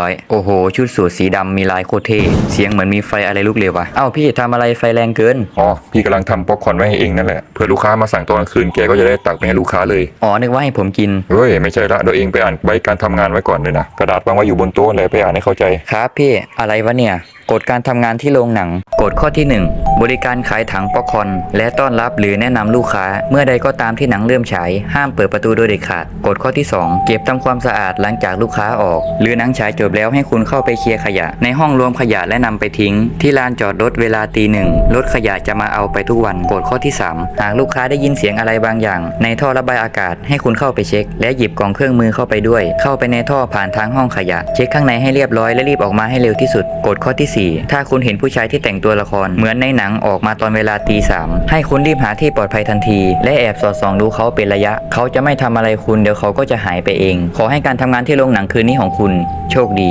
ร้อยโอ้โห ชุดสูทสีดำมีลายโคตรเท่เสียงเหมือนมีไฟอะไรลุกเลยวะเอ้าพี่ทำอะไรไฟแรงเกิน อ๋อ พี่กำลังทำป๊อปคอร์นไว้ให้เองนั่นแหละ เผื่อลูกค้ามาสั่งตอนกลางคืนแกก็จะได้ตักไปให้ลูกค้าเลย อ๋อ นึกว่าให้ผมกิน เฮ้ย ไม่ใช่ละเดี๋ยวเองไปอ่านใบการทำงานไว้ก่อนเลยนะ กระดาษวางไว้อยู่บนโต๊ะเลยไปอ่านให้เข้าใจ ครับพี่อะไรวะเนี่ยกฎการทำงานที่โรงหนัง กฎข้อที่ 1 บริการขายถังป๊อปคอนและต้อนรับหรือแนะนำลูกค้า เมื่อใดก็ตามที่หนังเริ่มฉาย ห้ามเปิดประตูโดยเด็ดขาด กฎข้อที่ 2 เก็บทำความสะอาดหลังจากลูกค้าออก หรือหนังฉายจบแล้วให้คุณเข้าไปเคลียร์ขยะ ในห้องรวมขยะและนำไปทิ้ง ที่ลานจอดรถเวลาตีหนึ่งรถขยะจะมาเอาไปทุกวัน กฎข้อที่ 3 หากลูกค้าได้ยินเสียงอะไรบางอย่าง ในท่อระบายอากาศ ให้คุณเข้าไปเช็ค และหยิบกล่องเครื่องมือเข้าไปด้วย เข้าไปในท่อผ่านทางห้องขยะ เช็คข้างในให้เรียบร้อยและรีบออกมาให้เร็วที่สุด กฎข้อที่4 ถ้าคุณเห็นผู้ชายที่แต่งตัวละครเหมือนในหนังออกมาตอนเวลาตีสามให้คุณรีบหาที่ปลอดภัยทันที และแอบสอดส่องดูเขาเป็นระยะ เขาจะไม่ทำอะไรคุณเดี๋ยวเขาก็จะหายไปเอง ขอให้การทำงานที่โรงหนังคืนนี้ของคุณ โชคดี